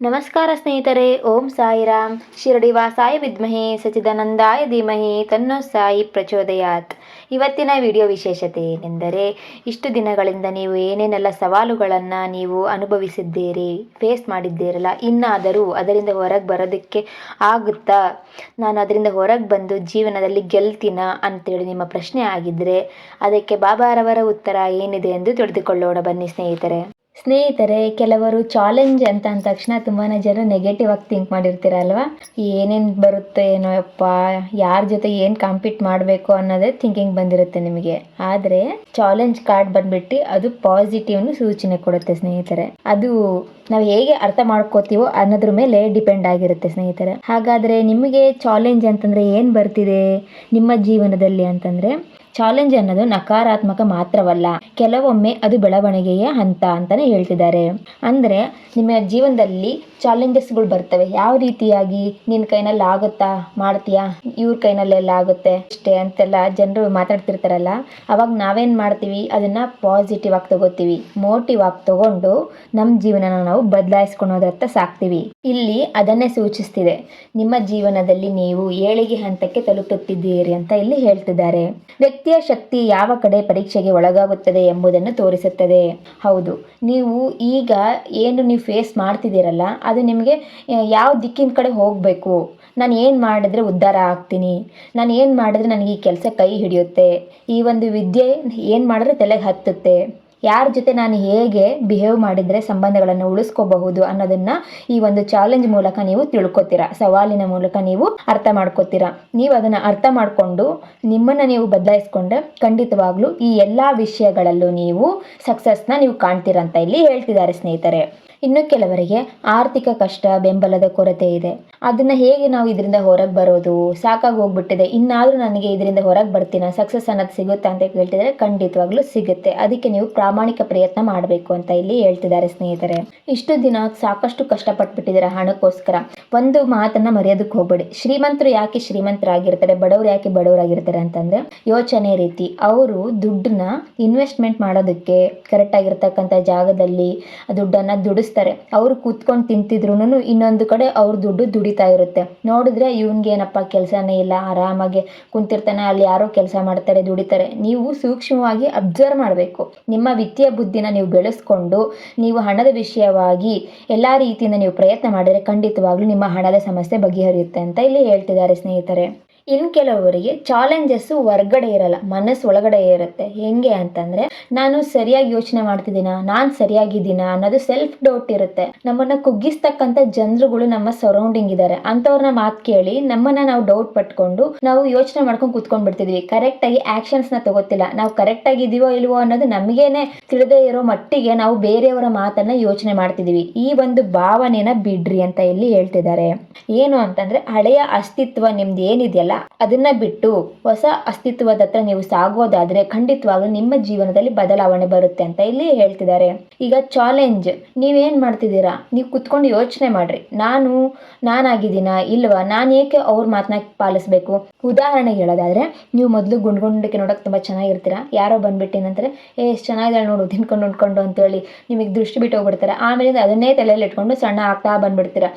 ನಮಸ್ಕಾರ ಸ್ನೇಹಿತರೆ, ಓಂ ಸಾಯಿರಾಮ್. ಶಿರಡಿ ವಾಸಾಯ ವಿದ್ಮಹೆ ಸಚಿದಾನಂದಾಯ ಧೀಮಹಿ, ತನ್ನೋ ಸಾಯಿ ಪ್ರಚೋದಯಾತ್. ಇವತ್ತಿನ ವಿಡಿಯೋ ವಿಶೇಷತೆ ಏನೆಂದರೆ ಇಷ್ಟು ದಿನಗಳಿಂದ ನೀವು ಏನೇನೆಲ್ಲ ಸವಾಲುಗಳನ್ನು ನೀವು ಅನುಭವಿಸಿದ್ದೀರಿ ಫೇಸ್ ಮಾಡಿದ್ದೀರಲ್ಲ, ಇನ್ನಾದರೂ ಅದರಿಂದ ಹೊರಗೆ ಬರೋದಕ್ಕೆ ಆಗುತ್ತಾ? ನಾನು ಅದರಿಂದ ಹೊರಗೆ ಬಂದು ಜೀವನದಲ್ಲಿ ಗೆಲ್ತೀನ ಅಂತೇಳಿ ನಿಮ್ಮ ಪ್ರಶ್ನೆ ಆಗಿದ್ದರೆ ಅದಕ್ಕೆ ಬಾಬಾರವರ ಉತ್ತರ ಏನಿದೆ ಎಂದು ತಿಳಿದುಕೊಳ್ಳೋಣ ಬನ್ನಿ ಸ್ನೇಹಿತರೆ. ಸ್ನೇಹಿತರೆ, ಕೆಲವರು ಚಾಲೆಂಜ್ ಅಂತ ಅಂದ ತಕ್ಷಣ ತುಂಬಾ ಜನ ನೆಗೆಟಿವ್ ಆಗಿ ಥಿಂಕ್ ಮಾಡಿರ್ತೀರಲ್ವ? ಏನೇನು ಬರುತ್ತೆ ಏನೋ ಯಪ್ಪ, ಯಾರ ಜೊತೆ ಏನು ಕಾಂಪೀಟ್ ಮಾಡಬೇಕು ಅನ್ನೋದೇ ಥಿಂಕಿಂಗ್ ಬಂದಿರುತ್ತೆ ನಿಮಗೆ. ಆದರೆ ಚಾಲೆಂಜ್ ಕಾರ್ಡ್ ಬಂದ್ಬಿಟ್ಟು ಅದು ಪಾಸಿಟಿವ್ನು ಸೂಚನೆ ಕೊಡುತ್ತೆ ಸ್ನೇಹಿತರೆ. ಅದು ನಾವು ಹೇಗೆ ಅರ್ಥ ಮಾಡ್ಕೋತೀವೋ ಅನ್ನೋದ್ರ ಮೇಲೆ ಡಿಪೆಂಡ್ ಆಗಿರುತ್ತೆ ಸ್ನೇಹಿತರೆ. ಹಾಗಾದರೆ ನಿಮಗೆ ಚಾಲೆಂಜ್ ಅಂತಂದರೆ ಏನು ಬರ್ತಿದೆ ನಿಮ್ಮ ಜೀವನದಲ್ಲಿ ಅಂತಂದರೆ ಚಾಲೆಂಜ್ ಅನ್ನೋದು ನಕಾರಾತ್ಮಕ ಮಾತ್ರವಲ್ಲ, ಕೆಲವೊಮ್ಮೆ ಅದು ಬೆಳವಣಿಗೆಯ ಹಂತ ಅಂತಾನೆ ಹೇಳ್ತಿದ್ದಾರೆ. ಅಂದರೆ, ನಿಮ್ಮ ಜೀವನದಲ್ಲಿ ಚಾಲೆಂಜಸ್ಗಳು ಬರ್ತವೆ. ಯಾವ ರೀತಿಯಾಗಿ? ನಿನ್ನ ಕೈನಲ್ಲಿ ಆಗುತ್ತಾ? ಮಾಡ್ತೀಯಾ? ಇವ್ರ ಕೈನಲ್ಲೆಲ್ಲ ಆಗುತ್ತೆ ಅಷ್ಟೇ ಅಂತೆಲ್ಲ ಜನರು ಮಾತಾಡ್ತಿರ್ತಾರಲ್ಲ, ಅವಾಗ ನಾವೇನ್ ಮಾಡ್ತೀವಿ? ಅದನ್ನ ಪಾಸಿಟಿವ್ ಆಗಿ ತಗೋತೀವಿ. ಮೋಟಿವ್ ಆಗಿ ತಗೊಂಡು ನಮ್ಮ ಜೀವನನ ನಾವು ಬದಲಾಯಿಸ್ಕೊಳೋದ್ರತ್ತ ಸಾಕ್ತೀವಿ. ಇಲ್ಲಿ ಅದನ್ನೇ ಸೂಚಿಸ್ತಿದೆ. ನಿಮ್ಮ ಜೀವನದಲ್ಲಿ ನೀವು ಏಳಿಗೆ ಹಂತಕ್ಕೆ ತಲುಪುತ್ತಿದ್ದೀರಿ ಅಂತ ಇಲ್ಲಿ ಹೇಳ್ತಿದ್ದಾರೆ. ವ್ಯಕ್ತಿಯ ಶಕ್ತಿ ಯಾವ ಕಡೆ ಪರೀಕ್ಷೆಗೆ ಒಳಗಾಗುತ್ತದೆ ಎಂಬುದನ್ನು ತೋರಿಸುತ್ತದೆ. ಹೌದು, ನೀವು ಈಗ ಏನು ನೀವು ಫೇಸ್ ಮಾಡ್ತಿದ್ದೀರಲ್ಲ, ಅದು ನಿಮಗೆ ಯಾವ ದಿಕ್ಕಿನ ಕಡೆ ಹೋಗಬೇಕು? ನಾನು ಏನು ಮಾಡಿದ್ರೆ ಉದ್ಧಾರ ಆಗ್ತೀನಿ? ನಾನು ಏನು ಮಾಡಿದ್ರೆ ನನಗೆ ಈ ಕೆಲಸ ಕೈ ಹಿಡಿಯುತ್ತೆ? ಈ ಒಂದು ವಿದ್ಯೆ ಏನು ಮಾಡಿದ್ರೆ ತಲೆಗೆ ಹತ್ತುತ್ತೆ? ಯಾರ ಜೊತೆ ನಾನು ಹೇಗೆ ಬಿಹೇವ್ ಮಾಡಿದರೆ ಸಂಬಂಧಗಳನ್ನು ಉಳಿಸ್ಕೋಬಹುದು ಅನ್ನೋದನ್ನು ಈ ಒಂದು ಚಾಲೆಂಜ್ ಮೂಲಕ ನೀವು ತಿಳ್ಕೊತೀರಾ, ಸವಾಲಿನ ಮೂಲಕ ನೀವು ಅರ್ಥ ಮಾಡ್ಕೋತೀರಾ. ನೀವು ಅದನ್ನು ಅರ್ಥ ಮಾಡಿಕೊಂಡು ನಿಮ್ಮನ್ನು ನೀವು ಬದಲಾಯಿಸ್ಕೊಂಡ್ರೆ ಖಂಡಿತವಾಗ್ಲೂ ಈ ಎಲ್ಲ ವಿಷಯಗಳಲ್ಲೂ ನೀವು ಸಕ್ಸಸ್ನ ನೀವು ಕಾಣ್ತೀರಂತ ಇಲ್ಲಿ ಹೇಳ್ತಿದ್ದಾರೆ ಸ್ನೇಹಿತರೆ. ಇನ್ನು ಕೆಲವರಿಗೆ ಆರ್ಥಿಕ ಕಷ್ಟ, ಬೆಂಬಲದ ಕೊರತೆ ಇದೆ. ಅದನ್ನ ಹೇಗೆ ನಾವು ಇದರಿಂದ ಹೊರಗೆ ಬರೋದು? ಸಾಕಾಗಿ ಹೋಗ್ಬಿಟ್ಟಿದೆ. ಇನ್ನಾದರೂ ನನಗೆ ಇದರಿಂದ ಹೊರಗೆ ಬರ್ತೀನ? ಸಕ್ಸಸ್ ಅನ್ನೋದು ಸಿಗುತ್ತಾ ಅಂತ ಕೇಳ್ತಿದ್ರೆ ಖಂಡಿತವಾಗ್ಲೂ ಸಿಗುತ್ತೆ. ಅದಕ್ಕೆ ನೀವು ಪ್ರಾಮಾಣಿಕ ಪ್ರಯತ್ನ ಮಾಡಬೇಕು ಅಂತ ಇಲ್ಲಿ ಹೇಳ್ತಿದ್ದಾರೆ ಸ್ನೇಹಿತರೆ. ಇಷ್ಟು ದಿನ ಸಾಕಷ್ಟು ಕಷ್ಟಪಟ್ಬಿಟ್ಟಿದ್ದೀರಾ ಹಣಕ್ಕೋಸ್ಕರ? ಒಂದು ಮಾತನ್ನ ಮರೆಯೋದಕ್ಕೆ ಹೋಗ್ಬೇಡಿ. ಶ್ರೀಮಂತರು ಯಾಕೆ ಶ್ರೀಮಂತರಾಗಿರ್ತಾರೆ? ಬಡವರು ಯಾಕೆ ಬಡವರಾಗಿರ್ತಾರೆ ಅಂತಂದ್ರೆ ಯೋಚನೆ ರೀತಿ. ಅವರು ದುಡ್ಡನ್ನ ಇನ್ವೆಸ್ಟ್ಮೆಂಟ್ ಮಾಡೋದಕ್ಕೆ ಕರೆಕ್ಟ್ ಆಗಿರ್ತಕ್ಕಂಥ ಜಾಗದಲ್ಲಿ ದುಡ್ಡನ್ನು ದುಡಿಸ್ತಾರೆ ಅವರು ಕೂತ್ಕೊಂಡು ತಿಂತಿದ್ರು ಇನ್ನೊಂದು ಕಡೆ ಅವ್ರ ದುಡ್ಡು ದುಡಿತಾ ಇರುತ್ತೆ. ನೋಡಿದ್ರೆ ಇವನ್ಗೆ ಏನಪ್ಪ ಕೆಲಸನೇ ಇಲ್ಲ, ಆರಾಮಾಗಿ ಕುಂತಿರ್ತಾನೆ, ಅಲ್ಲಿ ಯಾರೋ ಕೆಲಸ ಮಾಡ್ತಾರೆ, ದುಡಿತಾರೆ. ನೀವು ಸೂಕ್ಷ್ಮವಾಗಿ ಅಬ್ಸರ್ವ್ ಮಾಡಬೇಕು. ನಿಮ್ಮ ವಿತ್ತೀಯ ಬುದ್ಧಿನ ನೀವು ಬೆಳೆಸ್ಕೊಂಡು, ನೀವು ಹಣದ ವಿಷಯವಾಗಿ ಎಲ್ಲ ರೀತಿಯಿಂದ ನೀವು ಪ್ರಯತ್ನ ಮಾಡಿದರೆ ಖಂಡಿತವಾಗ್ಲೂ ನಿಮ್ಮ ಹಣದ ಸಮಸ್ಯೆ ಬಗೆಹರಿಯುತ್ತೆ ಅಂತ ಇಲ್ಲಿ ಹೇಳ್ತಿದ್ದಾರೆ ಸ್ನೇಹಿತರೆ. ಇನ್ನು ಕೆಲವರಿಗೆ ಚಾಲೆಂಜಸ್ಸು ಹೊರ್ಗಡೆ ಇರಲ್ಲ, ಮನಸ್ಸು ಒಳಗಡೆ ಇರುತ್ತೆ. ಹೆಂಗೆ ಅಂತಂದ್ರೆ, ನಾನು ಸರಿಯಾಗಿ ಯೋಚನೆ ಮಾಡ್ತಿದ್ದೀನ, ನಾನು ಸರಿಯಾಗಿದ್ದೀನ ಅನ್ನೋದು ಸೆಲ್ಫ್ ಡೌಟ್ ಇರುತ್ತೆ. ನಮ್ಮನ್ನ ಕುಗ್ಗಿಸ್ತಕ್ಕಂಥ ಜನರುಗಳು ನಮ್ಮ ಸರೌಂಡಿಂಗ್ ಇದ್ದಾರೆ ಅಂಥವ್ರನ್ನ ಮಾತು ಕೇಳಿ ನಮ್ಮನ್ನ ನಾವು ಡೌಟ್ ಪಟ್ಕೊಂಡು ನಾವು ಯೋಚನೆ ಮಾಡ್ಕೊಂಡು ಕುತ್ಕೊಂಡ್ ಬಿಡ್ತಿದ್ವಿ ಕರೆಕ್ಟ್ ಆಗಿ ಆಕ್ಷನ್ಸ್ನ ತಗೋತಿಲ್ಲ. ನಾವು ಕರೆಕ್ಟ್ ಆಗಿದೀವೋ ಇಲ್ವೋ ಅನ್ನೋದು ನಮಗೇನೆ ತಿಳಿದೇ ಇರೋ ಮಟ್ಟಿಗೆ ನಾವು ಬೇರೆಯವರ ಮಾತನ್ನ ಯೋಚನೆ ಮಾಡ್ತಿದ್ದೀವಿ. ಈ ಒಂದು ಭಾವನೆನ ಬಿಡ್ರಿ ಅಂತ ಇಲ್ಲಿ ಹೇಳ್ತಿದ್ದಾರೆ. ಏನು ಅಂತಂದ್ರೆ, ಹಳೆಯ ಅಸ್ತಿತ್ವ ನಿಮ್ದು ಏನಿದೆಯಲ್ಲ ಅದನ್ನ ಬಿಟ್ಟು ಹೊಸ ಅಸ್ತಿತ್ವದ ಹತ್ರ ನೀವು ಸಾಗೋದಾದ್ರೆ ಖಂಡಿತವಾಗ್ಲೂ ನಿಮ್ಮ ಜೀವನದಲ್ಲಿ ಬದಲಾವಣೆ ಬರುತ್ತೆ ಅಂತ ಇಲ್ಲಿ ಹೇಳ್ತಿದ್ದಾರೆ. ಈಗ ಚಾಲೆಂಜ್ ನೀವೇನ್ ಮಾಡ್ತಿದ್ದೀರಾ? ನೀವು ಕುತ್ಕೊಂಡು ಯೋಚನೆ ಮಾಡ್ರಿ. ನಾನು, ನಾನಾಗಿದ್ದೀನ ಇಲ್ವಾ? ನಾನು ಏಕೆ ಅವ್ರ ಮಾತನ್ನ ಪಾಲಿಸ್ಬೇಕು? ಉದಾಹರಣೆಗೆ ಹೇಳೋದಾದ್ರೆ, ನೀವು ಮೊದಲು ಗುಂಡ್ಗುಂಡಕ್ಕೆ ನೋಡೋಕೆ ತುಂಬ ಚೆನ್ನಾಗಿರ್ತೀರಾ? ಯಾರೋ ಬಂದ್ಬಿಟ್ಟೇನಂತಾರೆ ಏ, ಎಷ್ಟು ಚೆನ್ನಾಗಿದ್ದಾಳೆ ನೋಡು, ತಿನ್ಕೊಂಡು ಉಂಡ್ಕೊಂಡು ಅಂತೇಳಿ ನಿಮಗೆ ದೃಷ್ಟಿ ಬಿಟ್ಟು ಹೋಗ್ಬಿಡ್ತಾರೆ. ಆಮೇಲೆ ಅದನ್ನೇ ತಲೆಯಲ್ಲಿ ಇಟ್ಕೊಂಡು ಸಣ್ಣ ಆಗ್ತಾ ಬಂದ್ಬಿಡ್ತೀರಾ?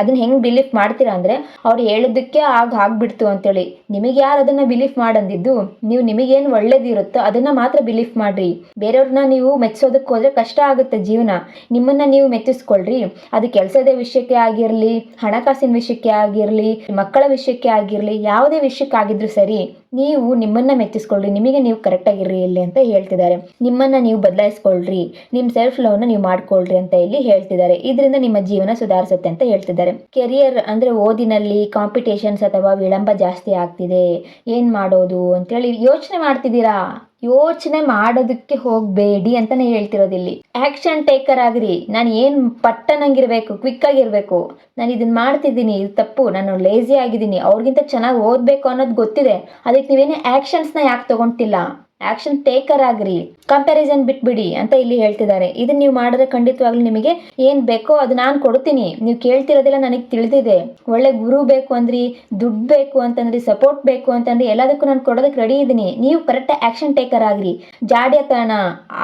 ಅದನ್ನ ಹೆಂಗೆ ಬಿಲೀಫ್ ಮಾಡ್ತೀರಾ ಅಂದ್ರೆ, ಅವ್ರು ಹೇಳಿದ್ದಕ್ಕೆ ಆಗ ಆಗ್ಬಿಡ್ತು ಅಂತೇಳಿ. ನಿಮಗೆ ಯಾರು ಅದನ್ನ ಬಿಲೀಫ್ ಮಾಡಂದಿದ್ದು? ನೀವು ನಿಮಗೇನು ಒಳ್ಳೇದಿರುತ್ತೋ ಅದನ್ನ ಮಾತ್ರ ಬಿಲೀಫ್ ಮಾಡ್ರಿ. ಬೇರೆಯವ್ರನ್ನ ನೀವು ಮೆಚ್ಚೋದಕ್ಕೆ ಹೋದ್ರೆ ಕಷ್ಟ ಆಗುತ್ತೆ ಜೀವನ. ನಿಮ್ಮನ್ನ ನೀವು ಮೆಚ್ಚಿಸ್ಕೊಳ್ರಿ. ಅದು ಕೆಲಸದ ವಿಷಯಕ್ಕೆ ಆಗಿರಲಿ, ಹಣಕಾಸಿನ ವಿಷಯಕ್ಕೆ ಆಗಿರಲಿ, ಮಕ್ಕಳ ವಿಷಯಕ್ಕೆ ಆಗಿರಲಿ, ಯಾವುದೇ ವಿಷಯಕ್ಕಾಗಿದ್ರು ಸರಿ. ನೀವು ನಿಮ್ಮನ್ನ ಮೆಚ್ಚಿಸ್ಕೊಳ್ರಿ ನಿಮಗೆ ನೀವು ಕರೆಕ್ಟಾಗಿರ್ರಿ ಇಲ್ಲಿ ಅಂತ ಹೇಳ್ತಿದ್ದಾರೆ. ನಿಮ್ಮನ್ನ ನೀವು ಬದಲಾಯಿಸ್ಕೊಳ್ರಿ ನಿಮ್ಮ ಸೆಲ್ಫ್ ಲವ್ನ ನೀವು ಮಾಡ್ಕೊಳ್ರಿ ಅಂತ ಇಲ್ಲಿ ಹೇಳ್ತಿದ್ದಾರೆ. ಇದರಿಂದ ನಿಮ್ಮ ಜೀವನ ಸುಧಾರಿಸುತ್ತೆ ಅಂತ ಹೇಳ್ತಿದ್ದಾರೆ. ಕೆರಿಯರ್ ಅಂದ್ರೆ ಓದಿನಲ್ಲಿ ಕಾಂಪಿಟೇಷನ್ಸ್ ಅಥವಾ ವಿಳಂಬ ಜಾಸ್ತಿ ಆಗ್ತಿದೆ, ಏನು ಮಾಡೋದು ಅಂತೇಳಿ ಯೋಚನೆ ಮಾಡ್ತಿದ್ದೀರಾ? ಯೋಚನೆ ಮಾಡೋದಕ್ಕೆ ಹೋಗಬೇಡಿ ಅಂತಾನೆ ಹೇಳ್ತಿರೋದಿಲ್ಲಿ ಆಕ್ಷನ್ ಟೇಕರ್ ಆಗ್ರಿ. ನಾನು ಏನು ಪಟ್ಟನಂಗಿರಬೇಕು ಕ್ವಿಕ್ ಆಗಿರ್ಬೇಕು. ನಾನು ಇದನ್ನ ಮಾಡ್ತಿದ್ದೀನಿ, ಇದು ತಪ್ಪು. ನಾನು ಲೇಜಿ ಆಗಿದ್ದೀನಿ. ಅವ್ರಿಗಿಂತ ಚೆನ್ನಾಗಿ ಓದಬೇಕು ಅನ್ನೋದು ಗೊತ್ತಿದೆ. ಅದಕ್ಕೆ ನೀವೇನೇ ಆ್ಯಕ್ಷನ್ಸ್ನ ಯಾಕೆ ತಗೊಳ್ತಿಲ್ಲ ಆಕ್ಷನ್ ಟೇಕರ್ ಆಗ್ರಿ. ಕಂಪ್ಯಾರಿಸನ್ ಬಿಟ್ಬಿಡಿ ಅಂತ ಇಲ್ಲಿ ಹೇಳ್ತಿದ್ದಾರೆ. ಇದನ್ನ ನೀವು ಮಾಡಿದ್ರೆ ಖಂಡಿತವಾಗ್ಲೂ ನಿಮಗೆ ಏನ್ ಬೇಕೋ ಅದು ನಾನು ಕೊಡ್ತೀನಿ. ನೀವು ಕೇಳ್ತಿರೋದಿಲ್ಲ ನನಗೆ ತಿಳಿದಿದೆ. ಒಳ್ಳೆ ಗುರು ಬೇಕು ಅಂದ್ರಿ, ದುಡ್ಡು ಬೇಕು ಅಂತಂದ್ರಿ ಸಪೋರ್ಟ್ ಬೇಕು ಅಂತಂದ್ರೆ, ಎಲ್ಲದಕ್ಕೂ ನಾನು ಕೊಡೋದಕ್ಕೆ ರೆಡಿ ಇದ್ದೀನಿ ನೀವು ಕರೆಕ್ಟ್ ಆಕ್ಷನ್ ಟೇಕರ್ ಆಗ್ರಿ. ಜಾಡ್ಯತನ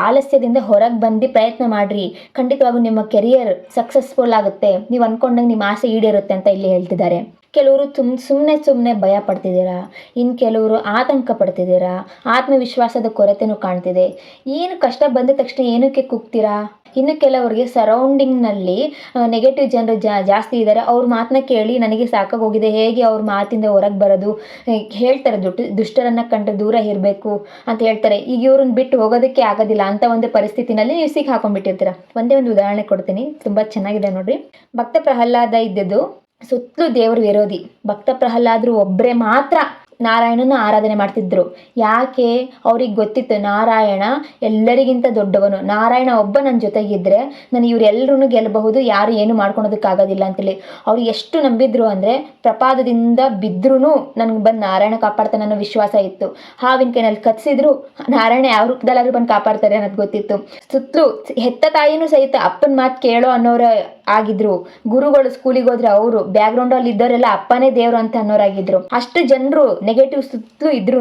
ಆಲಸ್ಯದಿಂದ ಹೊರಗೆ ಬಂದು ಪ್ರಯತ್ನ ಮಾಡ್ರಿ. ಖಂಡಿತವಾಗೂ ನಿಮ್ಮ ಕೆರಿಯರ್ ಸಕ್ಸಸ್ಫುಲ್ ಆಗುತ್ತೆ. ನೀವು ಅನ್ಕೊಂಡಂಗೆ ನಿಮ್ಮ ಆಸೆ ಈಡೇರುತ್ತೆ ಅಂತ ಇಲ್ಲಿ ಹೇಳ್ತಿದ್ದಾರೆ. ಕೆಲವರು ತುಮ್ ಸುಮ್ಮನೆ ಸುಮ್ಮನೆ ಭಯ ಪಡ್ತಿದ್ದೀರಾ? ಇನ್ನು ಕೆಲವರು ಆತಂಕ ಪಡ್ತಿದ್ದೀರಾ? ಆತ್ಮವಿಶ್ವಾಸದ ಕೊರತೆನೂ ಕಾಣ್ತಿದೆ. ಏನು ಕಷ್ಟ ಬಂದ ತಕ್ಷಣ ಏನಕ್ಕೆ ಕುಗ್ತೀರಾ? ಇನ್ನು ಕೆಲವರಿಗೆ ಸರೌಂಡಿಂಗ್ನಲ್ಲಿ ನೆಗೆಟಿವ್ ಜನರು ಜಾಸ್ತಿ ಇದ್ದಾರೆ. ಅವ್ರ ಮಾತನ್ನ ಕೇಳಿ ನನಗೆ ಸಾಕಾಗೋಗಿದೆ. ಹೇಗೆ ಅವ್ರ ಮಾತಿಂದ ಹೊರಗೆ ಬರೋದು? ಹೇಳ್ತಾರೆ ದುಡ್ಡು ದುಷ್ಟರನ್ನು ಕಂಡ್ರೆ ದೂರ ಇರಬೇಕು ಅಂತ ಹೇಳ್ತಾರೆ. ಈಗ ಇವ್ರನ್ನ ಬಿಟ್ಟು ಹೋಗೋದಕ್ಕೆ ಆಗೋದಿಲ್ಲ. ಅಂತ ಒಂದು ಪರಿಸ್ಥಿತಿನಲ್ಲಿ ನೀವು ಸಿಕ್ಕಿ ಹಾಕೊಂಡ್ಬಿಟ್ಟಿರ್ತೀರ. ಒಂದೇ ಒಂದು ಉದಾಹರಣೆ ಕೊಡ್ತೀನಿ. ತುಂಬ ಚೆನ್ನಾಗಿದೆ ನೋಡಿರಿ. ಭಕ್ತ ಪ್ರಹ್ಲಾದ ಇದ್ದದ್ದು ಸುತ್ತಲೂ ದೇವರು ವಿರೋಧಿ. ಭಕ್ತ ಪ್ರಹ್ಲಾದ್ರು ಒಬ್ಬರೇ ಮಾತ್ರ ನಾರಾಯಣನ ಆರಾಧನೆ ಮಾಡ್ತಿದ್ರು. ಯಾಕೆ? ಅವ್ರಿಗೆ ಗೊತ್ತಿತ್ತು ನಾರಾಯಣ ಎಲ್ಲರಿಗಿಂತ ದೊಡ್ಡವನು. ನಾರಾಯಣ ಒಬ್ಬ ನನ್ನ ಜೊತೆಗಿದ್ರೆ ನಾನು ಇವರೆಲ್ಲರೂ ಗೆಲ್ಲಬಹುದು ಯಾರು ಏನು ಮಾಡ್ಕೊಳೋದಕ್ಕಾಗೋದಿಲ್ಲ ಅಂತೇಳಿ. ಅವ್ರು ಎಷ್ಟು ನಂಬಿದ್ರು ಅಂದರೆ ಪ್ರಪಾದದಿಂದ ಬಿದ್ದರೂ ನನಗೆ ಬಂದು ನಾರಾಯಣ ಕಾಪಾಡ್ತಾನೆ ಅನ್ನೋ ವಿಶ್ವಾಸ ಇತ್ತು. ಹಾವಿನ ಕೈನಲ್ಲಿ ಕತ್ಸಿದ್ರು ನಾರಾಯಣ ಯಾವ ರೂಪದಲ್ಲಾದ್ರೂ ಬಂದು ಕಾಪಾಡ್ತಾರೆ ಅನ್ನೋದು ಗೊತ್ತಿತ್ತು. ಸುತ್ತಲೂ ಹೆತ್ತ ತಾಯಿನೂ ಸಹಿತ ಅಪ್ಪನ ಮಾತು ಕೇಳೋ ಅನ್ನೋರ ಆಗಿದ್ರು. ಗುರುಗಳು ಸ್ಕೂಲಿಗೆ ಹೋದ್ರೆ ಅವರು ಬ್ಯಾಕ್ಗ್ರೌಂಡ್ ಅಲ್ಲಿ ಇದ್ದವರೆಲ್ಲ ಅಪ್ಪನೇ ದೇವ್ರು ಅಂತ ಅನ್ನೋರಾಗಿದ್ರು. ಅಷ್ಟು ಜನರು ನೆಗೆಟಿವ್ ಸುತ್ತಲೂ ಇದ್ರು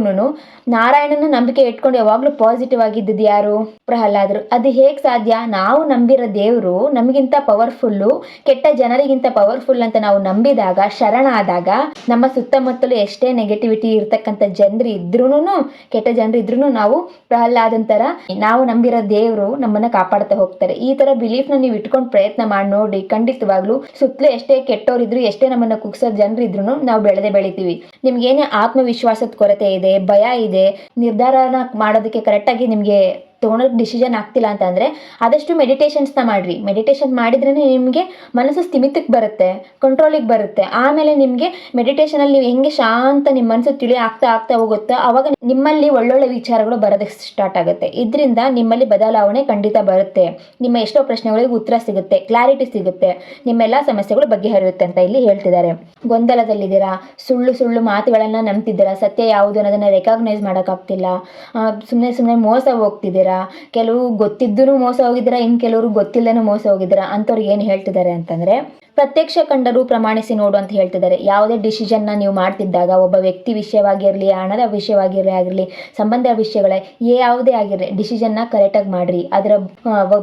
ನಾರಾಯಣನ ನಂಬಿಕೆ ಇಟ್ಕೊಂಡು ಯಾವಾಗ್ಲೂ ಪಾಸಿಟಿವ್ ಆಗಿದ್ದದ್ದು ಯಾರು? ಪ್ರಹ್ಲಾದರು. ಅದು ಹೇಗ್ ಸಾಧ್ಯ? ನಾವು ನಂಬಿರೋ ದೇವರು ನಮಗಿಂತ ಪವರ್ಫುಲ್ಲು ಕೆಟ್ಟ ಜನರಿಗಿಂತ ಪವರ್ಫುಲ್ ಅಂತ ನಾವು ನಂಬಿದಾಗ ಶರಣ ಆದಾಗ ನಮ್ಮ ಸುತ್ತಮುತ್ತಲು ಎಷ್ಟೇ ನೆಗೆಟಿವಿಟಿ ಇರ್ತಕ್ಕಂಥ ಜನರು ಇದ್ರೂನು ಕೆಟ್ಟ ಜನರು ಇದ್ರೂ ನಾವು ಪ್ರಹ್ಲಾದನ್ ಥರ ನಾವು ನಂಬಿರೋ ದೇವರು ನಮ್ಮನ್ನ ಕಾಪಾಡ್ತಾ ಹೋಗ್ತಾರೆ. ಈ ತರ ಬಿಲೀಫ್ನ ನೀವು ಇಟ್ಕೊಂಡು ಪ್ರಯತ್ನ ಮಾಡಿ ನೋಡಿ. ಖಂಡಿತವಾಗ್ಲೂ ಸುತ್ತಲೂ ಎಷ್ಟೇ ಕೆಟ್ಟೋರಿದ್ರು, ಎಷ್ಟೇ ನಮ್ಮನ್ನ ಕುಗ್ಸೋ ಜನರಿದ್ರು ನಾವು ಬೆಳೆದೇ ಬೆಳಿತೀವಿ. ನಿಮ್ಗೆ ಏನೇ ಆತ್ಮವಿಶ್ವಾಸದ ಕೊರತೆ ಇದೆ, ಭಯ ಇದೆ, ನಿರ್ಧಾರನ ಮಾಡೋದಕ್ಕೆ ಕರೆಕ್ಟಾಗಿ ನಿಮಗೆ ತೊಗೊಳೋಕೆ ಡಿಸಿಷನ್ ಆಗ್ತಿಲ್ಲ ಅಂತಂದರೆ ಆದಷ್ಟು ಮೆಡಿಟೇಷನ್ಸ್ನ ಮಾಡಿರಿ. ಮೆಡಿಟೇಷನ್ ಮಾಡಿದ್ರೇ ನಿಮಗೆ ಮನಸ್ಸು ಸ್ಥಿಮಿತಕ್ಕೆ ಬರುತ್ತೆ ಕಂಟ್ರೋಲಿಗೆ ಬರುತ್ತೆ. ಆಮೇಲೆ ನಿಮಗೆ ಮೆಡಿಟೇಷನಲ್ಲಿ ನೀವು ಹೆಂಗೆ ಶಾಂತ ನಿಮ್ಮ ಮನಸ್ಸು ತಿಳಿ ಆಗ್ತಾ ಆಗ್ತಾ ಹೋಗುತ್ತೋ ಅವಾಗ ನಿಮ್ಮಲ್ಲಿ ಒಳ್ಳೊಳ್ಳೆ ವಿಚಾರಗಳು ಬರೋದಕ್ಕೆ ಸ್ಟಾರ್ಟ್ ಆಗುತ್ತೆ. ಇದರಿಂದ ನಿಮ್ಮಲ್ಲಿ ಬದಲಾವಣೆ ಖಂಡಿತ ಬರುತ್ತೆ. ನಿಮ್ಮ ಎಷ್ಟೋ ಪ್ರಶ್ನೆಗಳಿಗೆ ಉತ್ತರ ಸಿಗುತ್ತೆ ಕ್ಲಾರಿಟಿ ಸಿಗುತ್ತೆ, ನಿಮ್ಮೆಲ್ಲ ಸಮಸ್ಯೆಗಳು ಬಗೆಹರಿಯುತ್ತೆ ಅಂತ ಇಲ್ಲಿ ಹೇಳ್ತಿದ್ದಾರೆ. ಗೊಂದಲದಲ್ಲಿದ್ದೀರಾ? ಸುಳ್ಳು ಸುಳ್ಳು ಮಾತುಗಳನ್ನು ನಂಬ್ತಿದ್ದೀರಾ? ಸತ್ಯ ಯಾವುದು ಅನ್ನೋದನ್ನು ರೆಕಾಗ್ನೈಸ್ ಮಾಡೋಕ್ಕಾಗ್ತಿಲ್ಲ ಸುಮ್ಮನೆ ಸುಮ್ಮನೆ ಮೋಸ ಹೋಗ್ತಿದ್ದೀರಾ? ಕೆಲವು ಗೊತ್ತಿದ್ದೂ ಮೋಸ ಹೋಗಿದ್ದೀರಾ? ಇನ್ನು ಕೆಲವರು ಗೊತ್ತಿಲ್ಲದೇ ಮೋಸ ಹೋಗಿದ್ದೀರಾ? ಅಂಥವ್ರಿಗೆ ಏನು ಹೇಳ್ತಿದ್ದಾರೆ ಅಂತಂದರೆ ಪ್ರತ್ಯಕ್ಷ ಕಂಡರೂ ಪ್ರಮಾಣಿಸಿ ನೋಡು ಅಂತ ಹೇಳ್ತಿದ್ದಾರೆ. ಯಾವುದೇ ಡಿಸಿಷನ್ನ ನೀವು ಮಾಡ್ತಿದ್ದಾಗ, ಒಬ್ಬ ವ್ಯಕ್ತಿ ವಿಷಯವಾಗಿರಲಿ, ಹಣದ ವಿಷಯವಾಗಿರಲಿ ಆಗಿರಲಿ, ಸಂಬಂಧ ವಿಷಯಗಳೇ, ಯಾವುದೇ ಆಗಿರಲಿ ಡಿಸಿಷನ್ನ ಕರೆಕ್ಟಾಗಿ ಮಾಡಿರಿ. ಅದರ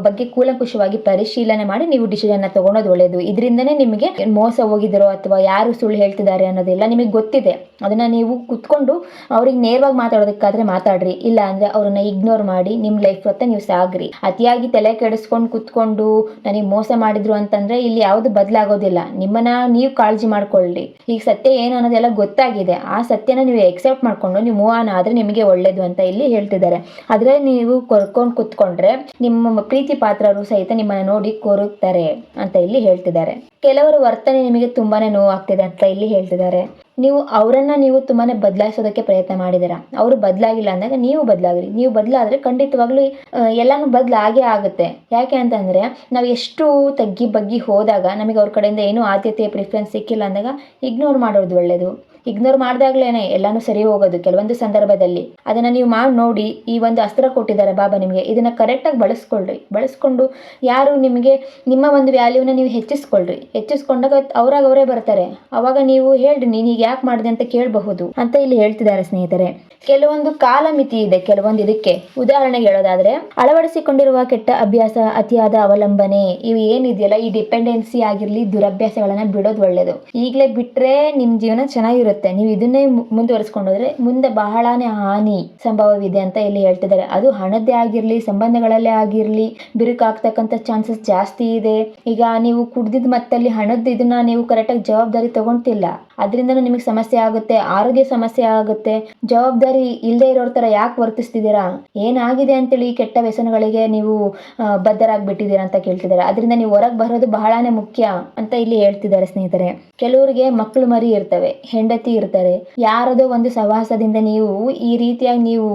ಬಗ್ಗೆ ಕೂಲಂಕುಷವಾಗಿ ಪರಿಶೀಲನೆ ಮಾಡಿ ನೀವು ಡಿಸಿಷನ್ನ ತೊಗೊಳೋದು ಒಳ್ಳೆಯದು ಇದರಿಂದನೇ ನಿಮಗೆ ಮೋಸ ಹೋಗಿದ್ದರೋ ಅಥವಾ ಯಾರು ಸುಳ್ಳು ಹೇಳ್ತಿದ್ದಾರೆ ಅನ್ನೋದೆಲ್ಲ ನಿಮಗೆ ಗೊತ್ತಿದೆ. ಅದನ್ನು ನೀವು ಕುತ್ಕೊಂಡು ಅವ್ರಿಗೆ ನೇರವಾಗಿ ಮಾತಾಡೋದಕ್ಕಾದ್ರೆ ಮಾತಾಡ್ರಿ. ಇಲ್ಲ ಅಂದರೆ ಅವ್ರನ್ನ ಇಗ್ನೋರ್ ಮಾಡಿ ನಿಮ್ಮ ಲೈಫ್ ಹೊತ್ತ ನೀವು ಸಾಗ್ರಿ. ಅತಿಯಾಗಿ ತಲೆ ಕೆಡಿಸ್ಕೊಂಡು ಕುತ್ಕೊಂಡು ನನಗೆ ಮೋಸ ಮಾಡಿದ್ರು ಅಂತಂದರೆ ಇಲ್ಲಿ ಯಾವುದು ಬದಲಾಗೋದಿಲ್ಲ ನಿಮ್ಮನ್ನ ನೀವು ಕಾಳಜಿ ಮಾಡ್ಕೊಳ್ಳಿ. ಈಗ ಸತ್ಯ ಏನು ಅನ್ನೋದೆಲ್ಲ ಗೊತ್ತಾಗಿದೆ. ಆ ಸತ್ಯನ ನೀವು ಎಕ್ಸೆಪ್ಟ್ ಮಾಡ್ಕೊಂಡು ನೀವು ಮೂವ್ ಆನ್ ಆದ್ರೆ ನಿಮಗೆ ಒಳ್ಳೇದು ಅಂತ ಇಲ್ಲಿ ಹೇಳ್ತಿದ್ದಾರೆ. ಆದ್ರೆ ನೀವು ಕೊರ್ಕೊಂಡು ಕುತ್ಕೊಂಡ್ರೆ ನಿಮ್ಮ ಪ್ರೀತಿ ಪಾತ್ರರು ಸಹಿತ ನಿಮ್ಮನ್ನ ನೋಡಿ ಕೊರುತ್ತಾರೆ ಅಂತ ಇಲ್ಲಿ ಹೇಳ್ತಿದ್ದಾರೆ. ಕೆಲವರ ವರ್ತನೆ ನಿಮಗೆ ತುಂಬಾನೇ ನೋವಾಗ್ತಿದೆ ಅಂತ ಇಲ್ಲಿ ಹೇಳ್ತಿದ್ದಾರೆ. ನೀವು ಅವರನ್ನ ನೀವು ತುಂಬಾನೇ ಬದಲಾಯಿಸೋದಕ್ಕೆ ಪ್ರಯತ್ನ ಮಾಡಿದ್ದೀರಾ. ಅವರು ಬದಲಾಗಿಲ್ಲ ಅಂದಾಗ ನೀವು ಬದಲಾಗ್ರಿ. ನೀವು ಬದಲಾದ್ರೆ ಖಂಡಿತವಾಗ್ಲೂ ಎಲ್ಲಾನು ಬದಲಾಗೇ ಆಗುತ್ತೆ. ಯಾಕೆ ಅಂತಂದ್ರೆ ನಾವು ಎಷ್ಟು ತಗ್ಗಿ ಬಗ್ಗಿ ಹೋದಾಗ, ನಮಗೆ ಅವ್ರ ಕಡೆಯಿಂದ ಏನೂ ಆದ್ಯತೆ ಪ್ರಿಫರೆನ್ಸ್ ಸಿಕ್ಕಿಲ್ಲ ಅಂದಾಗ ಇಗ್ನೋರ್ ಮಾಡೋದು ಒಳ್ಳೆಯದು ಇಗ್ನೋರ್ ಮಾಡಿದಾಗ್ಲೇನೆ ಎಲ್ಲಾನು ಸರಿ ಹೋಗೋದು ಕೆಲವೊಂದು ಸಂದರ್ಭದಲ್ಲಿ. ಅದನ್ನ ನೀವು ಮಾಡಿ ನೋಡಿ ಈ ಒಂದು ಅಸ್ತ್ರ ಕೊಟ್ಟಿದ್ದಾರೆ ಬಾಬಾ ನಿಮಗೆ. ಇದನ್ನ ಕರೆಕ್ಟಾಗಿ ಬಳಸ್ಕೊಳ್ರಿ. ಬಳಸ್ಕೊಂಡು ಯಾರು ನಿಮಗೆ ನಿಮ್ಮ ಒಂದು ವ್ಯಾಲ್ಯೂನ ನೀವು ಹೆಚ್ಚಿಸ್ಕೊಳ್ರಿ. ಹೆಚ್ಚಿಸ್ಕೊಂಡಾಗ ಅವ್ರಾಗ ಅವರೇ ಬರ್ತಾರೆ. ಅವಾಗ ನೀವು ಹೇಳ್ರಿ, ನೀನು ಈಗ ಯಾಕೆ ಮಾಡಿದೆ ಅಂತ ಕೇಳಬಹುದು ಅಂತ ಇಲ್ಲಿ ಹೇಳ್ತಿದ್ದಾರೆ ಸ್ನೇಹಿತರೆ. ಕೆಲವೊಂದು ಕಾಲಮಿತಿ ಇದೆ, ಕೆಲವೊಂದು ಇದಕ್ಕೆ. ಉದಾಹರಣೆಗೆ ಹೇಳೋದಾದ್ರೆ, ಅಳವಡಿಸಿಕೊಂಡಿರುವ ಕೆಟ್ಟ ಅಭ್ಯಾಸ, ಅತಿಯಾದ ಅವಲಂಬನೆ, ಇವು ಏನಿದೆಯಲ್ಲ, ಈ ಡಿಪೆಂಡೆನ್ಸಿ ಆಗಿರಲಿ, ದುರಭ್ಯಾಸಗಳನ್ನ ಬಿಡೋದು ಒಳ್ಳೇದು. ಈಗಲೇ ಬಿಟ್ರೆ ನಿಮ್ ಜೀವನ ಚೆನ್ನಾಗಿರುತ್ತೆ. ನೀವು ಇದನ್ನೇ ಮುಂದುವರಿಸ್ಕೊಂಡು ಹೋದ್ರೆ ಮುಂದೆ ಬಹಳಾನೇ ಹಾನಿ ಸಂಭವವಿದೆ ಅಂತ ಇಲ್ಲಿ ಹೇಳ್ತಿದ್ದಾರೆ. ಅದು ಹಣದ್ದೇ ಆಗಿರ್ಲಿ, ಸಂಬಂಧಗಳಲ್ಲೇ ಆಗಿರ್ಲಿ, ಬಿರುಕಾಗ್ತಕ್ಕಂಥ ಚಾನ್ಸಸ್ ಜಾಸ್ತಿ ಇದೆ. ಈಗ ನೀವು ಕುಡ್ದಿದ್ ಮತ್ತಲ್ಲಿ ಹಣದ ಇದನ್ನ ನೀವು ಕರೆಕ್ಟಾಗಿ ಜವಾಬ್ದಾರಿ ತಗೊಂತಿಲ್ಲ. ಅದರಿಂದ ನಿಮಗೆ ಸಮಸ್ಯೆ ಆಗುತ್ತೆ, ಆರೋಗ್ಯ ಸಮಸ್ಯೆ ಆಗುತ್ತೆ. ಜವಾಬ್ದಾರಿ ಇಲ್ಲದೆ ಇರೋರ ತರ ಯಾಕೆ ವರ್ತಿಸ್ತಿದ್ದೀರಾ? ಏನಾಗಿದೆ ಅಂತೇಳಿ ಕೆಟ್ಟ ವ್ಯಸನಗಳಿಗೆ ನೀವು ಬದ್ಧರಾಗ್ಬಿಟ್ಟಿದ್ದೀರಾ ಅಂತ ಕೇಳ್ತಿದ್ದಾರೆ. ಅದರಿಂದ ನೀವು ಹೊರಗೆ ಬರೋದು ಬಹಳಾನೇ ಮುಖ್ಯ ಅಂತ ಇಲ್ಲಿ ಹೇಳ್ತಿದ್ದಾರೆ ಸ್ನೇಹಿತರೆ. ಕೆಲವರಿಗೆ ಮಕ್ಕಳು ಮರಿ ಇರ್ತವೆ, ಹೆಂಡತಿ ಇರ್ತಾರೆ. ಯಾರದೋ ಒಂದು ಸಹವಾಸದಿಂದ ನೀವು ಈ ರೀತಿಯಾಗಿ ನೀವು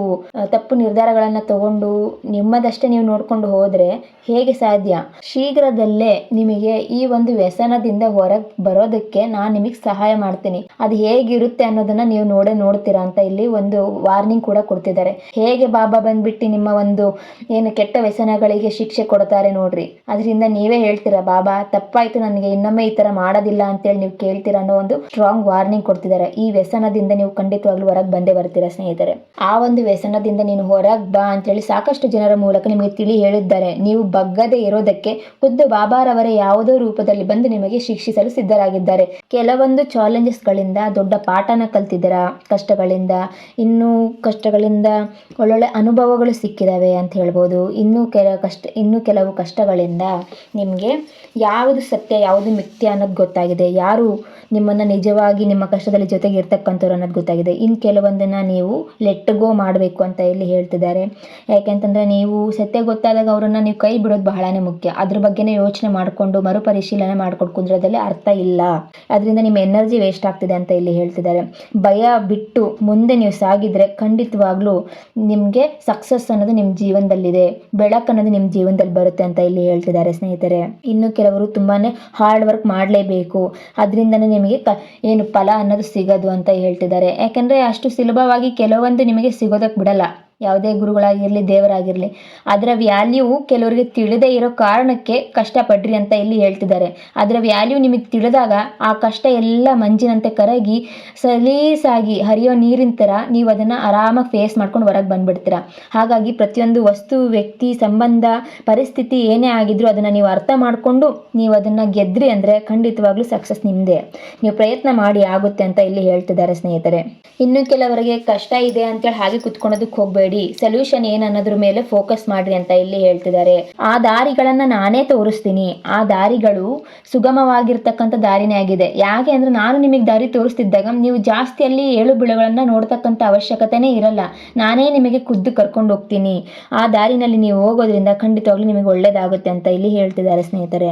ತಪ್ಪು ನಿರ್ಧಾರಗಳನ್ನ ತಗೊಂಡು ನಿಮ್ಮದಷ್ಟೇ ನೀವು ನೋಡ್ಕೊಂಡು ಹೋದ್ರೆ ಹೇಗೆ ಸಾಧ್ಯ? ಶೀಘ್ರದಲ್ಲೇ ನಿಮಗೆ ಈ ಒಂದು ವ್ಯಸನದಿಂದ ಹೊರಗೆ ಬರೋದಕ್ಕೆ ನಾನು ನಿಮಗೆ ಸಹಾಯ ಮಾಡ್ತೀನಿ. ಅದು ಹೇಗಿರುತ್ತೆ ಅನ್ನೋದನ್ನ ನೀವು ನೋಡೇ ನೋಡ್ತೀರಾ ಅಂತ ಇಲ್ಲಿ ಒಂದು ವಾರ್ನಿಂಗ್ ಕೂಡ ಕೊಡ್ತಿದ್ದಾರೆ. ಹೇಗೆ ಬಾಬಾ ಬಂದ್ಬಿಟ್ಟು ನಿಮ್ಮ ಒಂದು, ಏನು ಕೆಟ್ಟ ವ್ಯಸನಗಳಿಗೆ ಶಿಕ್ಷೆ ಕೊಡ್ತಾರೆ ನೋಡ್ರಿ. ಅದರಿಂದ ನೀವೇ ಹೇಳ್ತೀರಾ, ಬಾಬಾ, ತಪ್ಪಾಯ್ತು, ನನಗೆ ಇನ್ನೊಮ್ಮೆ ಈ ತರ ಮಾಡೋದಿಲ್ಲ ಅಂತೇಳಿ ನೀವು ಕೇಳ್ತೀರಾ ಅನ್ನೋ ಒಂದು ಸ್ಟ್ರಾಂಗ್ ವಾರ್ನಿಂಗ್ ಕೊಡ್ತಿದ್ದಾರೆ. ಈ ವ್ಯಸನದಿಂದ ನೀವು ಖಂಡಿತವಾಗ್ಲೂ ಹೊರಗೆ ಬಂದೇ ಬರ್ತೀರಾ ಸ್ನೇಹಿತರೆ? ಆ ಒಂದು ವ್ಯಸನದಿಂದ ನೀನು ಹೊರಗೆ ಬಾ ಅಂತೇಳಿ ಸಾಕಷ್ಟು ಜನರ ಮೂಲಕ ನಿಮಗೆ ತಿಳಿ ಹೇಳಿದ್ದಾರೆ. ನೀವು ಬಗ್ಗದೆ ಇರೋದಕ್ಕೆ ಖುದ್ದು ಬಾಬಾರವರೇ ಯಾವುದೋ ರೂಪದಲ್ಲಿ ಬಂದು ನಿಮಗೆ ಶಿಕ್ಷಿಸಲು ಸಿದ್ಧರಾಗಿದ್ದಾರೆ. ಕೆಲವೊಂದು ಚಾಲೆಂಜಸ್ಗಳಿಂದ ದೊಡ್ಡ ಪಾಠನ ಕಲ್ತಿದ್ದೀರಾ? ಕಷ್ಟಗಳಿಂದ, ಇನ್ನೂ ಕಷ್ಟಗಳಿಂದ ಒಳ್ಳೊಳ್ಳೆ ಅನುಭವಗಳು ಸಿಕ್ಕಿದಾವೆ ಅಂತ ಹೇಳ್ಬೋದು. ಇನ್ನೂ ಕೆಲ ಕಷ್ಟ, ಇನ್ನೂ ಕೆಲವು ಕಷ್ಟಗಳಿಂದ ನಿಮಗೆ ಯಾವುದು ಸತ್ಯ, ಯಾವುದು ಮಿಥ್ಯ ಅನ್ನೋದು ಗೊತ್ತಾಗಿದೆ. ಯಾರು ನಿಮ್ಮನ್ನು ನಿಜವಾಗಿ ನಿಮ್ಮ ಕಷ್ಟದಲ್ಲಿ ಜೊತೆಗೆ ಇರ್ತಕ್ಕಂಥವ್ರು ಅನ್ನೋದು ಗೊತ್ತಾಗಿದೆ. ಇನ್ನು ಕೆಲವೊಂದನ್ನು ನೀವು ಲೆಟ್ ಗೋ ಮಾಡಬೇಕು ಅಂತ ಇಲ್ಲಿ ಹೇಳ್ತಿದ್ದಾರೆ. ಯಾಕೆಂತಂದರೆ ನೀವು ಸತ್ಯ ಗೊತ್ತಾದಾಗ ಅವರನ್ನು ನೀವು ಕೈ ಬಿಡೋದು ಬಹಳನೇ ಮುಖ್ಯ. ಅದ್ರ ಬಗ್ಗೆನೇ ಯೋಚನೆ ಮಾಡಿಕೊಂಡು ಮರುಪರಿಶೀಲನೆ ಮಾಡ್ಕೊಂಡು ಕುಂದ್ರೋದ್ರಲ್ಲಿ ಅರ್ಥ ಇಲ್ಲ. ಅದರಿಂದ ನಿಮ್ಮ ಎನರ್ಜಿ ವೇಸ್ಟ್ ಆಗ್ತಿದೆ ಅಂತ ಇಲ್ಲಿ ಹೇಳ್ತಿದ್ದಾರೆ. ಭಯ ಬಿಟ್ಟು ಮುಂದೆ ನೀವು ಸಾಗಿದ್ರೆ ಖಂಡಿತವಾಗ್ಲೂ ನಿಮಗೆ ಸಕ್ಸಸ್ ಅನ್ನೋದು ನಿಮ್ಮ ಜೀವನದಲ್ಲಿದೆ. ಬೆಳಕು ಅನ್ನೋದು ನಿಮ್ಮ ಜೀವನದಲ್ಲಿ ಬರುತ್ತೆ ಅಂತ ಇಲ್ಲಿ ಹೇಳ್ತಿದ್ದಾರೆ ಸ್ನೇಹಿತರೆ. ಇನ್ನು ಕೆಲವರು ತುಂಬಾನೇ ಹಾರ್ಡ್ ವರ್ಕ್ ಮಾಡಲೇಬೇಕು. ಅದರಿಂದನೇ ನಿಮಗೆ ಏನು ಫಲ ಅನ್ನೋದು ಸಿಗೋದು ಅಂತ ಹೇಳ್ತಿದ್ದಾರೆ. ಯಾಕೆಂದರೆ ಅಷ್ಟು ಸುಲಭವಾಗಿ ಕೆಲವೊಂದು ನಿಮಗೆ ಸಿಗೋದಕ್ಕೆ ಬಿಡಲ್ಲ. ಯಾವುದೇ ಗುರುಗಳಾಗಿರಲಿ, ದೇವರಾಗಿರಲಿ, ಅದರ ವ್ಯಾಲ್ಯೂ ಕೆಲವರಿಗೆ ತಿಳಿದೇ ಇರೋ ಕಾರಣಕ್ಕೆ ಕಷ್ಟಪಡ್ರಿ ಅಂತ ಇಲ್ಲಿ ಹೇಳ್ತಿದ್ದಾರೆ. ಅದರ ವ್ಯಾಲ್ಯೂ ನಿಮಗೆ ತಿಳಿದಾಗ ಆ ಕಷ್ಟ ಎಲ್ಲ ಮಂಜಿನಂತೆ ಕರಗಿ ಸಲೀಸಾಗಿ ಹರಿಯೋ ನೀರಿನ ಥರ ನೀವು ಅದನ್ನು ಆರಾಮಾಗಿ ಫೇಸ್ ಮಾಡ್ಕೊಂಡು ಹೊರಗೆ ಬಂದ್ಬಿಡ್ತೀರಾ. ಹಾಗಾಗಿ ಪ್ರತಿಯೊಂದು ವಸ್ತು, ವ್ಯಕ್ತಿ, ಸಂಬಂಧ, ಪರಿಸ್ಥಿತಿ ಏನೇ ಆಗಿದ್ರೂ ಅದನ್ನು ನೀವು ಅರ್ಥ ಮಾಡಿಕೊಂಡು ನೀವು ಅದನ್ನು ಗೆದ್ರಿ ಅಂದರೆ ಖಂಡಿತವಾಗ್ಲೂ ಸಕ್ಸಸ್ ನಿಮ್ಮದೇ ನೀವು ಪ್ರಯತ್ನ ಮಾಡಿ ಆಗುತ್ತೆ ಅಂತ ಇಲ್ಲಿ ಹೇಳ್ತಿದ್ದಾರೆ ಸ್ನೇಹಿತರೆ. ಇನ್ನು ಕೆಲವರಿಗೆ ಕಷ್ಟ ಇದೆ ಅಂತೇಳಿ ಹಾಗೆ ಕುತ್ಕೊಳ್ಳೋದಕ್ಕೆ ಹೋಗಬೇಡಿ. ಸೊಲ್ಯೂಷನ್ ಏನ್ ಅನ್ನೋದ್ರ ಮೇಲೆ ಫೋಕಸ್ ಮಾಡ್ರಿ ಅಂತ ಇಲ್ಲಿ ಹೇಳ್ತಿದ್ದಾರೆ. ಆ ದಾರಿಗಳನ್ನ ನಾನೇ ತೋರಿಸ್ತೀನಿ. ಆ ದಾರಿಗಳು ಸುಗಮವಾಗಿರ್ತಕ್ಕಂಥ ದಾರಿನೇ ಆಗಿದೆ. ಯಾಕೆ ಅಂದ್ರೆ ನಾನು ನಿಮಗೆ ದಾರಿ ತೋರಿಸ್ತಿದ್ದಾಗ ನೀವು ಜಾಸ್ತಿ ಅಲ್ಲಿ ಏಳು ಬೀಳುಗಳನ್ನ ನೋಡ್ತಕ್ಕಂಥ ಅವಶ್ಯಕತೆನೇ ಇರಲ್ಲ. ನಾನೇ ನಿಮಗೆ ಖುದ್ದು ಕರ್ಕೊಂಡು ಹೋಗ್ತೀನಿ. ಆ ದಾರಿನಲ್ಲಿ ನೀವು ಹೋಗೋದ್ರಿಂದ ಖಂಡಿತವಾಗ್ಲೂ ನಿಮಗೆ ಒಳ್ಳೇದಾಗುತ್ತೆ ಅಂತ ಇಲ್ಲಿ ಹೇಳ್ತಿದ್ದಾರೆ ಸ್ನೇಹಿತರೆ.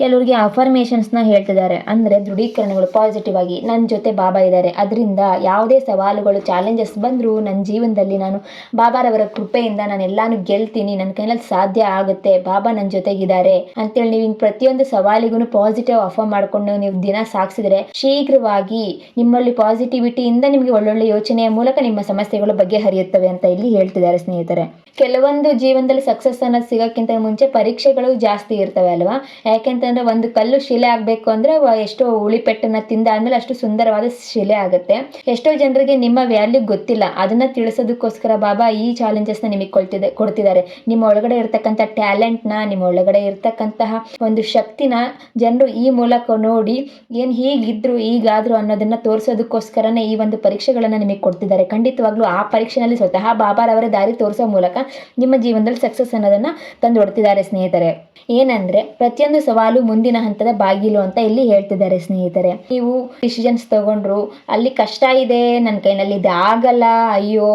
ಕೆಲವರಿಗೆ ಅಫರ್ಮೇಷನ್ಸ್ನ ಹೇಳ್ತಿದ್ದಾರೆ. ಅಂದರೆ ದೃಢೀಕರಣಗಳು ಪಾಸಿಟಿವ್ ಆಗಿ ನನ್ನ ಜೊತೆ ಬಾಬಾ ಇದ್ದಾರೆ ಅದರಿಂದ ಯಾವುದೇ ಸವಾಲುಗಳು ಚಾಲೆಂಜಸ್ ಬಂದರೂ ನನ್ನ ಜೀವನದಲ್ಲಿ ನಾನು ಬಾಬಾರವರ ಕೃಪೆಯಿಂದ ನಾನು ಎಲ್ಲಾನು ಗೆಲ್ತೀನಿ. ನನ್ನ ಕೈನಲ್ಲಿ ಸಾಧ್ಯ ಆಗುತ್ತೆ. ಬಾಬಾ ನನ್ನ ಜೊತೆಗಿದ್ದಾರೆ. ಅಂತೇಳಿ ನೀವು ಹಿಂಗೆ ಪ್ರತಿಯೊಂದು ಸವಾಲಿಗೂ ಪಾಸಿಟಿವ್ ಅಫರ್ ಮಾಡಿಕೊಂಡು ನೀವು ದಿನ ಸಾಗಿಸಿದ್ರೆ ಶೀಘ್ರವಾಗಿ ನಿಮ್ಮಲ್ಲಿ ಪಾಸಿಟಿವಿಟಿಯಿಂದ ನಿಮಗೆ ಒಳ್ಳೊಳ್ಳೆ ಯೋಚನೆಯ ಮೂಲಕ ನಿಮ್ಮ ಸಮಸ್ಯೆಗಳು ಬಗೆಹರಿಯುತ್ತವೆ ಅಂತ ಇಲ್ಲಿ ಹೇಳ್ತಿದ್ದಾರೆ ಸ್ನೇಹಿತರೆ. ಕೆಲವೊಂದು ಜೀವನದಲ್ಲಿ ಸಕ್ಸಸ್ ಅನ್ನೋದು ಸಿಗೋಕ್ಕಿಂತ ಮುಂಚೆ ಪರೀಕ್ಷೆಗಳು ಜಾಸ್ತಿ ಇರ್ತವೆ ಅಲ್ವಾ? ಯಾಕೆಂತಂದ್ರೆ ಒಂದು ಕಲ್ಲು ಶಿಲೆ ಆಗಬೇಕು ಅಂದ್ರೆ ಎಷ್ಟೋ ಎಷ್ಟೋ ತಿಂದ ತಿಂದಾದ್ಮೇಲೆ ಅಷ್ಟು ಸುಂದರವಾದ ಶಿಲೆ ಆಗುತ್ತೆ. ಎಷ್ಟೋ ಜನರಿಗೆ ನಿಮ್ಮ ವ್ಯಾಲ್ಯೂ ಗೊತ್ತಿಲ್ಲ. ಅದನ್ನ ತಿಳಿಸೋದಕ್ಕೋಸ್ಕರ ಬಾಬಾ ಈ ಚಾಲೆಂಜಸ್ನ ನಿಮಗೆ ಕೊಡ್ತಿದೆ ಕೊಡ್ತಿದ್ದಾರೆ. ನಿಮ್ಮ ಒಳಗಡೆ ಇರ್ತಕ್ಕಂಥ ಟ್ಯಾಲೆಂಟ್ನ ನಿಮ್ಮ ಒಳಗಡೆ ಇರತಕ್ಕಂತಹ ಒಂದು ಶಕ್ತಿನ ಜನರು ಈ ಮೂಲಕ ನೋಡಿ ಏನು ಹೀಗಿದ್ರು ಈಗಾದ್ರು ಅನ್ನೋದನ್ನ ತೋರಿಸೋದಕ್ಕೋಸ್ಕರನೇ ಈ ಒಂದು ಪರೀಕ್ಷೆಗಳನ್ನ ನಿಮಗೆ ಕೊಡ್ತಿದ್ದಾರೆ. ಖಂಡಿತವಾಗ್ಲೂ ಆ ಪರೀಕ್ಷೆನಲ್ಲಿ ಸ್ವತಃ ಬಾಬಾರವರ ದಾರಿ ತೋರಿಸೋ ಮೂಲಕ ನಿಮ್ಮ ಜೀವನದಲ್ಲಿ ಸಕ್ಸಸ್ ಅನ್ನೋದನ್ನ ತಂದು ಹೊಡ್ತಿದ್ದಾರೆ ಸ್ನೇಹಿತರೆ. ಏನಂದ್ರೆ, ಪ್ರತಿಯೊಂದು ಸವಾಲು ಮುಂದಿನ ಹಂತದ ಬಾಗಿಲು ಅಂತ ಇಲ್ಲಿ ಹೇಳ್ತಿದ್ದಾರೆ ಸ್ನೇಹಿತರೆ. ನೀವು ಡಿಸಿಷನ್ಸ್ ತಗೊಂಡ್ರು, ಅಲ್ಲಿ ಕಷ್ಟ ಇದೆ ನನ್ನ ಕೈನಲ್ಲಿ ಇದು, ಆಗಲ್ಲ, ಅಯ್ಯೋ,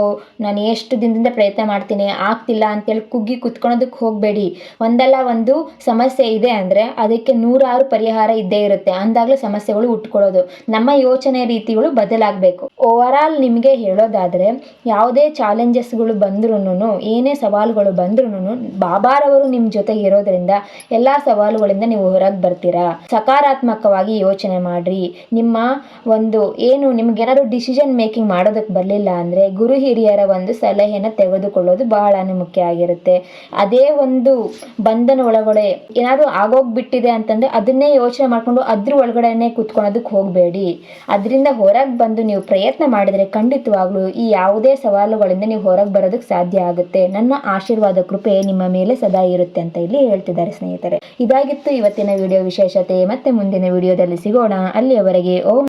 ನಾನು ಎಷ್ಟು ದಿನದಿಂದ ಪ್ರಯತ್ನ ಮಾಡ್ತೀನಿ, ಆಗ್ತಿಲ್ಲ ಅಂತೇಳಿ ಕುಗ್ಗಿ ಕುತ್ಕೊಳೋದಕ್ಕೆ ಹೋಗಬೇಡಿ. ಒಂದಲ್ಲ ಒಂದು ಸಮಸ್ಯೆ ಇದೆ ಅಂದರೆ ಅದಕ್ಕೆ ನೂರಾರು ಪರಿಹಾರ ಇದ್ದೇ ಇರುತ್ತೆ. ಅಂದಾಗಲೇ ಸಮಸ್ಯೆಗಳು ಉಟ್ಕೊಳ್ಳೋದು. ನಮ್ಮ ಯೋಚನೆ ರೀತಿಗಳು ಬದಲಾಗಬೇಕು. ಓವರ್ ಆಲ್ ನಿಮಗೆ ಹೇಳೋದಾದರೆ, ಯಾವುದೇ ಚಾಲೆಂಜಸ್ಗಳು ಬಂದ್ರೂ ಏನೇ ಸವಾಲುಗಳು ಬಂದ್ರೂ ಬಾಬಾರವರು ನಿಮ್ಮ ಜೊತೆಗೆ ಇರೋದ್ರಿಂದ ಎಲ್ಲ ಸವಾಲುಗಳಿಂದ ನೀವು ಹೊರಗೆ ಬರ್ತೀರಾ? ಸಕಾರಾತ್ಮಕವಾಗಿ ಯೋಚನೆ ಮಾಡ್ರಿ. ನಿಮ್ಮ ಒಂದು ಏನು ನಿಮ್ಗೇನಾದ್ರು ಡಿಸಿಷನ್ ಮೇಕಿಂಗ್ ಮಾಡೋದಕ್ಕೆ ಬರಲಿಲ್ಲ ಅಂದ್ರೆ ಗುರು ಹಿರಿಯರ ಒಂದು ಸಲಹೆನ ತೆಗೆದುಕೊಳ್ಳೋದು ಬಹಳ ಮುಖ್ಯ ಆಗಿರುತ್ತೆ. ಅದೇ ಒಂದು ಬಂಧನ ಒಳಗಡೆ ಏನಾದರೂ ಆಗೋಗ್ಬಿಟ್ಟಿದೆ ಅಂತಂದ್ರೆ ಅದನ್ನೇ ಯೋಚನೆ ಮಾಡ್ಕೊಂಡು ಅದ್ರ ಒಳಗಡೆನೆ ಕೂತ್ಕೊಳ್ಳೋದಕ್ಕೆ ಹೋಗಬೇಡಿ. ಅದರಿಂದ ಹೊರಗೆ ಬಂದು ನೀವು ಪ್ರಯತ್ನ ಮಾಡಿದ್ರೆ ಖಂಡಿತವಾಗ್ಲೂ ಈ ಯಾವುದೇ ಸವಾಲುಗಳಿಂದ ನೀವು ಹೊರಗೆ ಬರೋದಕ್ಕೆ ಸಾಧ್ಯ ಆಗುತ್ತೆ. ನನ್ನ ಆಶೀರ್ವಾದ, ಕೃಪೆ ನಿಮ್ಮ ಮೇಲೆ ಸದಾ ಇರುತ್ತೆ ಅಂತ ಇಲ್ಲಿ ಹೇಳ್ತಿದ್ದಾರೆ ಸ್ನೇಹಿತರೆ. ಇದಾಗಿತ್ತು ಇವತ್ತಿನ ವಿಡಿಯೋ ವಿಶೇಷತೆ ಮತ್ತೆ ಮುಂದಿನ ವಿಡಿಯೋದಲ್ಲಿ ಸಿಗೋಣ. ಅಲ್ಲಿಯವರೆಗೆ ಓಂ